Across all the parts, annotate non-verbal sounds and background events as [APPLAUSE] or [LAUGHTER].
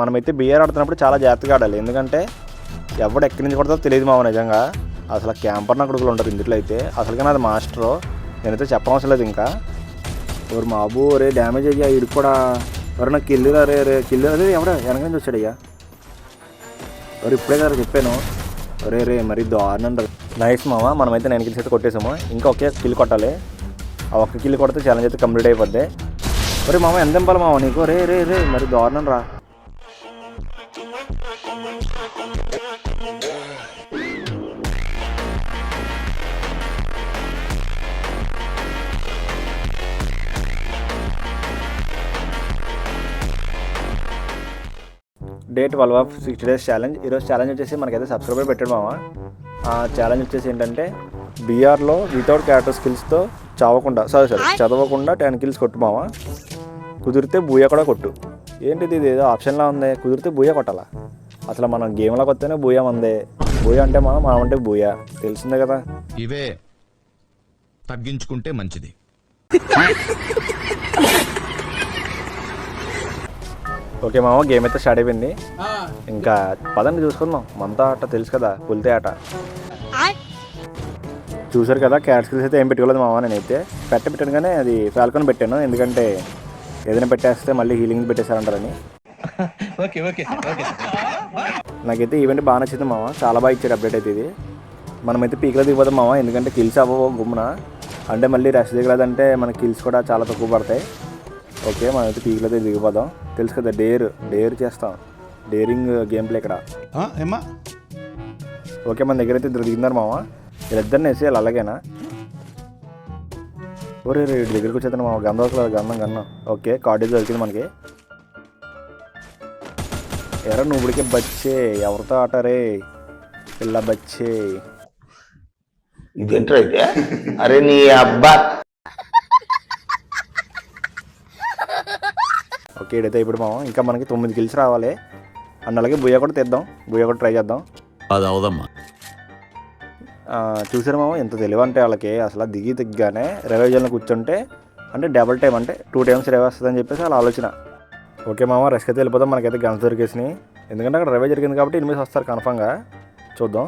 మనమైతే బిఆర్ ఆడుతున్నప్పుడు చాలా జాగ్రత్తగా ఆడాలి. ఎందుకంటే ఎవడు ఎక్కడి నుంచి కొడతారో తెలియదు మామ నిజంగా. అసలు క్యాంపర్ నా కొడుకులు ఉంటారు ఇందులో అయితే. అసలుగా నాది మాస్టరు. నేనైతే చెప్పవసరం లేదు ఇంకా. ఎవరు మాబు రే డ్యామేజ్ అయ్యా ఇడు కూడా. ఎవరు నాకు కిల్లు రే రే కిల్లు. అదే ఎవడ? వెనక నుంచి వచ్చాడయ్యా. ఎవరు ఇప్పుడే కదా చెప్పాను. రే రే మరి దారుణం నైస్ మామ మనమైతే నైన్ కిల్స్ అయితే కొట్టేసాము. ఇంకా ఒకే కిల్ కొట్టాలి. ఆ ఒక్క కిల్ కొడితే ఛాలెంజ్ అయితే కంప్లీట్ అయిపోద్ది. ఒరే మామ ఎంత దింపాలి మామ నీకు? రే రే రే మరి దారుణం రా. Day twelve of sixty days challenge ఈరోజు ఛాలెంజ్ వచ్చేసి మనకైతే సబ్స్క్రైబర్ పెట్టాడు మామ. ఆ ఛాలెంజ్ వచ్చేసి ఏంటంటే బీఆర్లో వితౌట్ క్యారెక్టర్ స్కిల్స్తో చావకుండా సారీ సారీ చదవకుండా టెన్ కిల్స్ కొట్టు మామ. కుదిరితే బూయ కూడా కొట్టు. ఏంటిది ఇది? ఏదో ఆప్షన్లా ఉంది. కుదిరితే బూయ కొట్టాలా? అసలు మనం గేమ్లోకి వస్తేనే బూయ మందే. బూయ అంటే మనం మనం అంటే బూయ. తెలిసిందే కదా. ఇవే తగ్గించుకుంటే మంచిది. [LAUGHS] ఓకే మామ గేమ్ అయితే స్టార్ట్ అయిపోయింది. ఇంకా పదండి చూసుకుందాం. మనతో ఆట తెలుసు కదా పులితే ఆట. చూసారు కదా క్యాట్ స్కిల్స్ అయితే ఏం పెట్టుకోలేదు మామ నేనైతే. పెట్ట పెట్టాను కానీ అది ఫాల్కొని పెట్టాను. ఎందుకంటే ఏదైనా పెట్టేస్తే మళ్ళీ హీలింగ్ పెట్టేశారంటారని. నాకైతే ఈవెంట్ బాగా నచ్చింది మామ. చాలా బాగా ఇచ్చాడు అప్డేట్ అయితే ఇది. మనమైతే పీక్లో దిగిపోతాం మామ. ఎందుకంటే కిల్స్ అవ్వవు గుమ్మున. అంటే మళ్ళీ రెస్ట్ దిగలేదంటే మన కిల్స్ కూడా చాలా తక్కువ పడతాయి. ఓకే మనమైతే పీక్లో అయితే దిగిపోదాం తెలుసు కదా డేర్ డేర్ చేస్తాం. డేరింగ్ గేమ్ ప్లే ఇక్కడ ఏమ్మా? ఓకే మన దగ్గర అయితే ఇద్దరు దిగుతున్నారు మామ. వీళ్ళిద్దరిని వేసేయాలి అలాగేనా? ఒరే రే దగ్గరికి వచ్చేద్దాం మామ. గంధం అసలు గంధం గన్నం ఓకే కార్డేజ్ దొరికింది మనకి. ఎరా నువ్వుడికి బచ్చే. ఎవరితో ఆటారే పిల్ల బచ్చే. ఇదేంట్రా అయితే అరే నీ అబ్బా. ఓకే ఇడైతే ఇప్పుడు మామ ఇంకా మనకి తొమ్మిది కిల్స్ రావాలి. అండ్ అలాగే బుయ్య కూడా తెద్దాం. బుయ్య కూడా ట్రై చేద్దాం. అది అవదమ్మా. చూసారు మామ? ఎంత తెలివి అంటే వాళ్ళకి. అసలు దిగి దిగ్గానే రివైజన్లో కూర్చుంటే అంటే డబుల్ టైం అంటే టూ టైమ్స్ రివైవ్ వస్తుందని చెప్పేసి వాళ్ళ ఆలోచన. ఓకే మామ రెస్క్ అయితే వెళ్ళిపోతాం మనకైతే గన్స్ దొరికేసినాయి. ఎందుకంటే అక్కడ రివైవ్ జరిగింది కాబట్టి ఎనిమిది వస్తారు కన్ఫామ్గా చూద్దాం.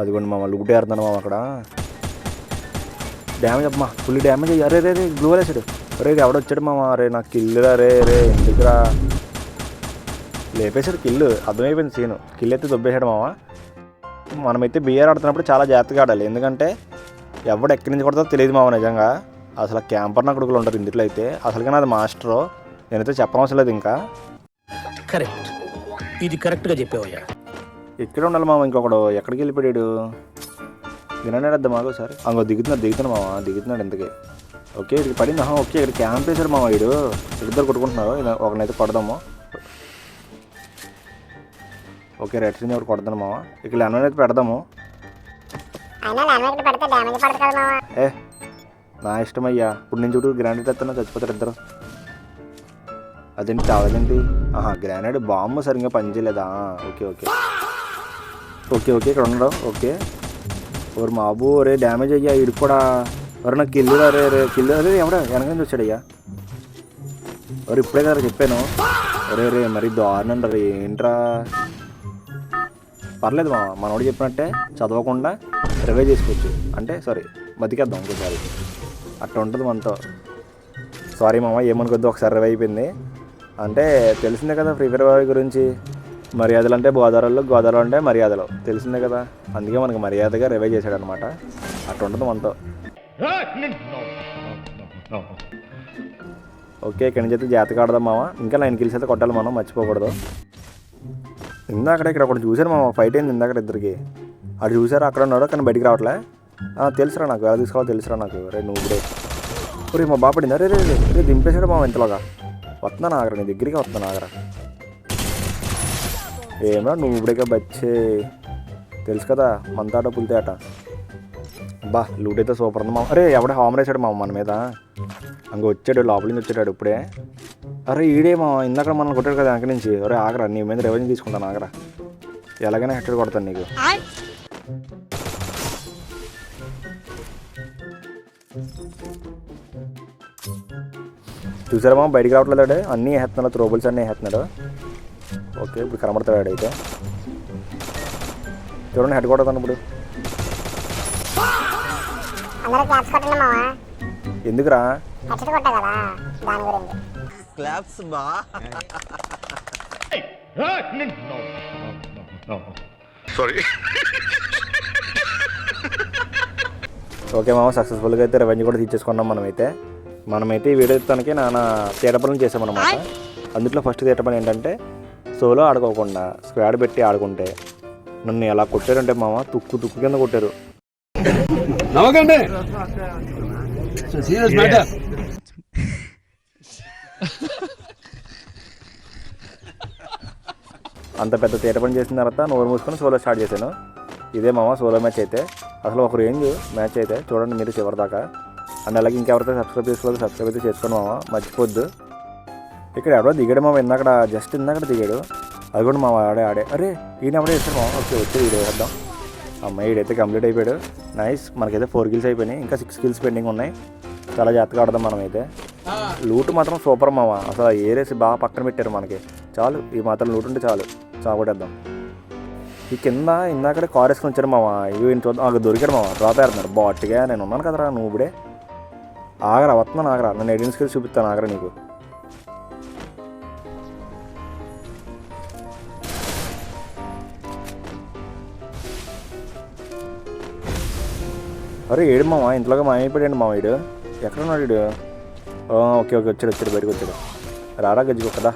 అదిగోండి మామ లూటే ఆడుతున్నాను మామ అక్కడ. డ్యామేజ్ అమ్మా ఫుల్ డ్యామేజ్ అయ్యి అరే రే గ్లూ వేసాడు అరే ఇది ఎవడొచ్చాడు మామ? అరే నాకు కిల్లురా రే రే ఎందుకురా? లేపేశాడు కిల్లు అర్థమైపోయింది సీను కిల్ అయితే దొబ్బేశాడు మామ. మనమైతే బిఆర్ ఆడుతున్నప్పుడు చాలా జాగ్రత్తగా ఆడాలి. ఎందుకంటే ఎవడు ఎక్కడి నుంచి కొడతారో తెలియదు మావ నిజంగా. అసలు క్యాంపర్ నా కొడుకులు ఉంటారు ఇందులో అయితే. అసలుగా నాది మాస్టరు నేనైతే చెప్పనవసరం లేదు ఇంకా. కరెక్ట్ ఇది కరెక్ట్గా చెప్పావయ్యా. ఇక్కడ ఉండాలి మామ ఇంకొకడు? ఎక్కడికి వెళ్ళిపోయాడు? విననే వద్ద మాకు సార్ అంగో దిగుతున్నాడు దిగుతున్నాడు మామ దిగుతున్నాడు ఇంతకీ. ఓకే ఇక్కడ పడింది. ఆహా, ఓకే ఇక్కడ క్యాంప్ వేసాడు మామ వీడు. ఇద్దరు కొట్టుకుంటున్నారు. ఒకనైతే కొడదాము. ఓకే రెడ్ సీన్ ఒకటి కొడదాను మామ. ఇక్కడ లెమన్ అయితే పెడదాము. ఏ నా ఇష్టం అయ్యా ఇప్పుడు నేను చూడు గ్రానైట్ ఎత్తున్నా చచ్చిపోతారు ఇద్దరు. అదేంటి కావాలండి ఆహా గ్రానైట్ బాంబు సరిగ్గా పనిచేయలేదా ఓకే ఓకే. ఓకే ఓకే ఇక్కడ ఉండడం ఓకే. ఓరు మాబు రే డ్యామేజ్ అయ్యా ఇడు కూడా. ఎవరు నాకు కిల్లు రే రే కిల్లు. అదే ఎవడా? వెనక నుంచి వచ్చాడయ్యా. ఎవరు ఇప్పుడే కదా చెప్పాను. ఒరే రే మరి దారుణం రే ఏంట్రా? పర్లేదు మా మనోడు చెప్పినట్టే చదవకుండా రివై చేసుకోవచ్చు. అంటే సారీ బతికేద్దాం ఇంకోసారి. అట్లా ఉంటుంది మనతో. సారీ మామ ఏమనుకోద్దు ఒకసారి రివై అయిపోయింది. అంటే తెలిసిందే కదా ఫ్రీ ఫైర్ గురించి. మర్యాదలు అంటే గోదావరిలో గోదావరి అంటే మర్యాదలు. తెలిసిందే కదా. అందుకే మనకి మర్యాదగా రివై చేశాడు అనమాట అట్లా ఉంటుంది మనతో. ఓకే ఇక్కడి నుంచి అయితే జాతక ఆడదాం మామ. ఇంకా నైన్ కిల్స్ అయితే కొట్టాలి మనం మర్చిపోకూడదు. ఇందాక ఇక్కడ ఒకటి చూశాను మామ ఫైట్ అయింది ఇందాక ఇద్దరికి. అటు చూసారు అక్కడ ఉన్నాడు కానీ బయటికి రావట్లే. తెలుసురా నాకు ఎలా తీసుకోవాలో తెలుసురా నాకు. రే నువ్వు ఇప్పుడే. రే మా బాపడింది అరే రే రే దింపేశాడు మామ ఇంతలోగా. వస్తున్నాను ఆగరా నీ దగ్గరికి వస్తున్నాను ఆగరా ఏమరా నువ్వు ఇప్పుడే బచ్చే. తెలుసు కదా మంతాట పులితే బా లూట్ అయితే సూపర్ ఉంది మా అరే ఎవడ హామ్ వేసాడు మా మన మీద. అంగ వచ్చాడు లోపల నుంచి వచ్చాడు ఇప్పుడే. అరే ఈడే మా ఇందాక మనం కొట్టాడు కదా వెనక నుంచి. అరే ఆగరా నీ మీద రెవెన్యూ తీసుకుంటాను ఆగరా. ఎలాగైనా హెడ్ కొడతాను నీకు. చూసారా మా బయటికి రావట్లేదు అన్నీ వేస్తున్నాడు త్రోబుల్స్ అన్నీ వేస్తున్నాడు. ఓకే ఇప్పుడు కనబడతాడు అయితే చూడండి హెడ్ కొడతాను ఇప్పుడు. అందరూ క్లాప్స్ కొట్టండి మావా. ఎందుకురా? కొట్టా కదా దాని గురించి. ఓకే మామ సక్సెస్ఫుల్గా అయితే రెవెన్యూ కూడా తీసేసుకున్నాం మనమైతే. మనమైతే ఈ వీడియో తనకి నాన్న తీట పనులు చేసామన్నమాట. అందులో ఫస్ట్ తీట పని ఏంటంటే సోలో ఆడుకోకుండా స్క్వాడ్ పెట్టి ఆడుకుంటే నన్ను ఎలా కొట్టారంటే మామ తుక్కు తుక్కు కింద కొట్టారు. నవ్వకండి. సీరియస్ మ్యాటర్ అంత పెద్ద తీట పని చేసిన తర్వాత నోరు మూసుకొని సోలో స్టార్ట్ చేశాను. ఇదే మామ సోలో మ్యాచ్ అయితే. అసలు ఒక రేంజ్ మ్యాచ్ అయితే. చూడండి మీరు చివరిదాకా. అండ్ అలాగే ఇంకెవరైతే సబ్స్క్రైబ్ చేసుకోవాలి సబ్స్క్రైబ్ అయితే చేసుకోండి మామ. మర్చిపోద్దు. ఇక్కడ ఎవడో దిగాడు మామ ఇందాక జస్ట్ ఇందాక దిగాడు. అది కూడా మా ఆడే ఆడే. అరే ఈయన ఎవడే వేస్తాడు మామ? ఓకే వచ్చి వీడియో వేద్దాం. అమ్మాయి ఈడైతే కంప్లీట్ అయిపోయాడు. నైస్ మనకైతే ఫోర్ కిల్స్ అయిపోయినాయి. ఇంకా సిక్స్ కిల్స్ పెండింగ్ ఉన్నాయి. చాలా జాగ్రత్తగా ఆడదాం మనమైతే. లూట్ మాత్రం సూపర్ మామ. అసలు ఏరేసి బాగా పక్కన పెట్టారు మనకి. చాలు. ఈ మాత్రం లూట్ ఉంటే చాలు. చాకొట్టేద్దాం ఈ కింద ఇందాక కార్ వేసుకుని వచ్చారు మామ. ఇవి చూద్దాం. అక్కడ దొరికాడు మామ. డ్రాప్ వేస్తున్నారు బాట్గా నేను ఉన్నాను కదరా. నువ్వు ఇప్పుడే. ఆగరా. వస్తున్నాను. ఆగరా. నేను ఎడియన్ స్కిల్స్ చూపిస్తాను. ఆగరా నీకు. అరే ఏడు మామ ఇంట్లోగా మాయమైపోయాడు మామ వీడు ఎక్కడ ఉన్నాడు వీడు ఓకే ఓకే వచ్చాడు వచ్చాడు బయటకు వచ్చాడు. రారా గజ్జి కదా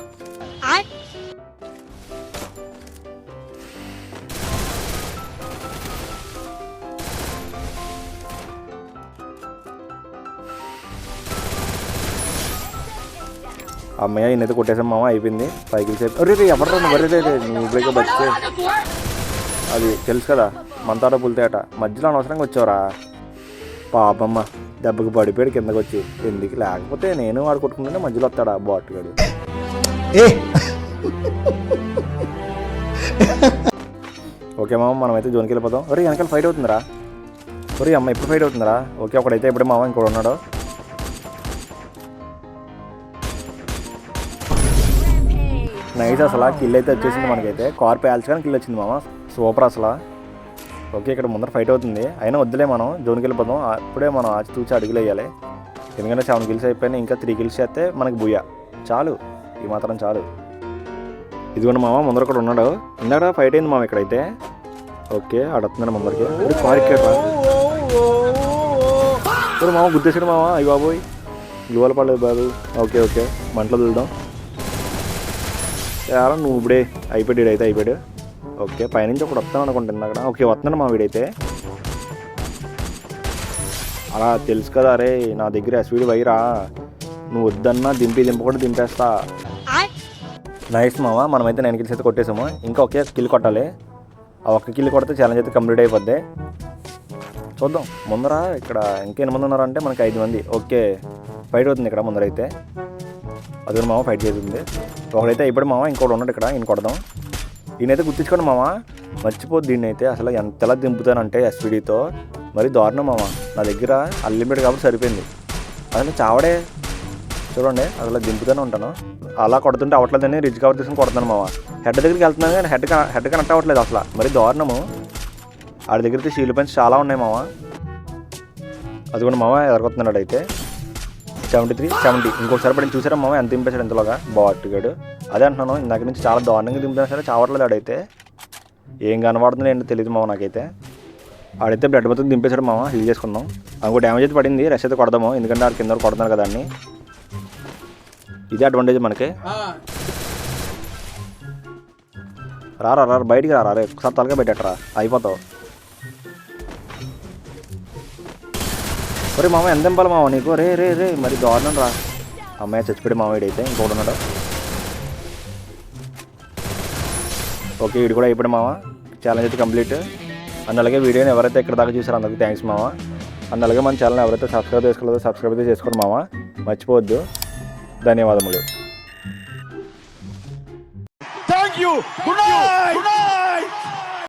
అమ్మయ్య ఈయనైతే కొట్టేసాం మామ అయిపోయింది. పైకి సేపు అరే ఎవరు నువ్వు? అరే రే రే, నువ్వు ఇప్పుడే బతికే అది తెలుసు కదా మంతాట పులితేట. మధ్యలో అనవసరంగా వచ్చావురా. పాపమ్మ దెబ్బకి పడిపోయాడు కిందకి వచ్చి ఎందుకు? లేకపోతే నేను వాడు కొట్టుకుంటుంటే మధ్యలో వస్తాడా బాటుగాడు ఓకే మామ మనమైతే జోన్కి వెళ్ళిపోతాం. ఒరే వెనకాల ఫైట్ అవుతుందిరా. ఒరే అమ్మ ఎప్పుడు ఫైట్ అవుతుందిరా. ఓకే ఒకడైతే ఇప్పుడు మామ ఇంకోటి ఉన్నాడు. నైస్ అసలు. కిల్ అయితే వచ్చేసింది మనకైతే. కార్ పేల్చగానే కిల్ వచ్చింది మామ. సూపర్ అసలు. ఓకే ఇక్కడ ముందర ఫైట్ అవుతుంది. అయినా వద్దులే మనం జోన్కి వెళ్ళిపోదాం. అప్పుడే మనం ఆచి తూచి అడుగులు వేయాలి. ఎందుకంటే సెవెన్ కిల్స్ అయిపోయినా ఇంకా త్రీ కిల్స్ చేస్తే మనకి బుయ్య చాలు. ఈ మాత్రం చాలు. ఇదిగోండి మామ ముందర కూడా ఉన్నాడు. ఇందాక ఫైట్ అయింది మామ ఇక్కడైతే? ఓకే అడుగుతున్నాడు ముందరికి. ఇప్పుడు కార్ ఇప్పుడు మామ గుద్దేశాడు మామ. అయ్యి బాబోయ్. ఇవాళ పడలేదు బాబు. Okay okay. మంటలో దులుదాం. చాలా నువ్వు ఇప్పుడే. అయిపోయాడు అయితే అయిపోయాడు. ఓకే పైనుంచి ఒకటి వస్తాను అనుకుంటుంది అక్కడ ఓకే వస్తున్నాడు మా వీడైతే. అలా తెలుసు కదా అరే నా దగ్గర ఎస్వీడి వైరా. నువ్వు వద్దన్నా దింపి దింపకుండా దింపేస్తా. నైస్ మామ మనమైతే నైన్ కిల్స్ అయితే కొట్టేసాము. ఇంకా ఒకే కిల్ కొట్టాలి. ఆ ఒక్క కిల్ కొడితే ఛాలెంజ్ అయితే కంప్లీట్ అయిపోద్ది. చూద్దాం. ముందర ఇక్కడ ఇంకా ఎన్ని ఉన్నారంటే మనకి ఐదు మంది. ఓకే ఫైట్ అవుతుంది ఇక్కడ ముందర అయితే అది మామ ఫైట్ చేస్తుంది ఒకడైతే ఇప్పుడు మామ ఇంకోటి ఉన్నాడు ఇక్కడ ఈయన కొడదాం. ఈయనైతే గుర్తించుకోండి మామ. మర్చిపోద్ది దీన్ని అయితే అసలు ఎంతలా దింపుతానంటే ఎస్పీడీతో మరి దారుణం మామ. నా దగ్గర అన్లిమిటెడ్ కాబట్టి సరిపోయింది. అసలు చావడే. చూడండి అసలు దింపుతూనే ఉంటాను. అలా కొడుతుంటే అవ్వట్లేదని రిచ్ కవర్ తీసుకుని కొడుతున్నాను మామ. హెడ్ దగ్గరికి వెళ్తున్నాను కానీ హెడ్ హెడ్ కనెక్ట్ అవ్వట్లేదు అసలు. మరి దారుణము. ఆడి దగ్గర అయితే షీల్ పెన్స్ చాలా ఉన్నాయి మామ. అది కూడా మామ ఎదరగొస్తున్నాడు అయితే. సెవెంటీ త్రీ సెవెంటీ ఇంకోసారి పడి చూసారా మామ? ఎంత దింపేశాడు ఇంతలోగా? బాటుగాడు అదే అంటున్నాను ఇందాక నుంచి చాలా దారుణంగా దింపినా సరే చావట్లేదు ఆడైతే. ఏం కనబడుతుంది ఏంటో తెలియదు మామ నాకైతే. ఆడైతే బ్లడ్ మొత్తం దింపేశాడు మామ హీల్ చేసుకుందాం ఇంకో డ్యామేజ్ అయితే పడింది రెస్ట్ అయితే కొడదాము ఎందుకంటే ఆడ కింద కొడుతున్నారు కదా అన్ని. ఇదే అడ్వాంటేజ్ మనకి. రారా రా బయటికి రారా రే ఒకసారి తలగా పెట్టట్రా అయిపోతావు. ఒరే మామ ఎంత దింపాలి మామ నీకు? రే రే రే మరి దారుణం రా. అమ్మాయి చచ్చిపోయి మామయ్య అయితే ఇంకోటి ఉన్నాడు. ఓకే వీడు కూడా అయిపోయాడు మామ ఛాలెంజ్ అయితే కంప్లీట్ అండ్ అలాగే వీడియోని ఎవరైతే ఇక్కడ దాకా చూసారో అందరికీ థ్యాంక్స్ మామ అండ్ అలాగే మన ఛానల్ ఎవరైతే సబ్స్క్రైబ్ చేసుకోలేదో సబ్స్క్రైబ్ అయితే చేసుకోండి మామ మర్చిపోవద్దు. ధన్యవాదములు. Thank you good night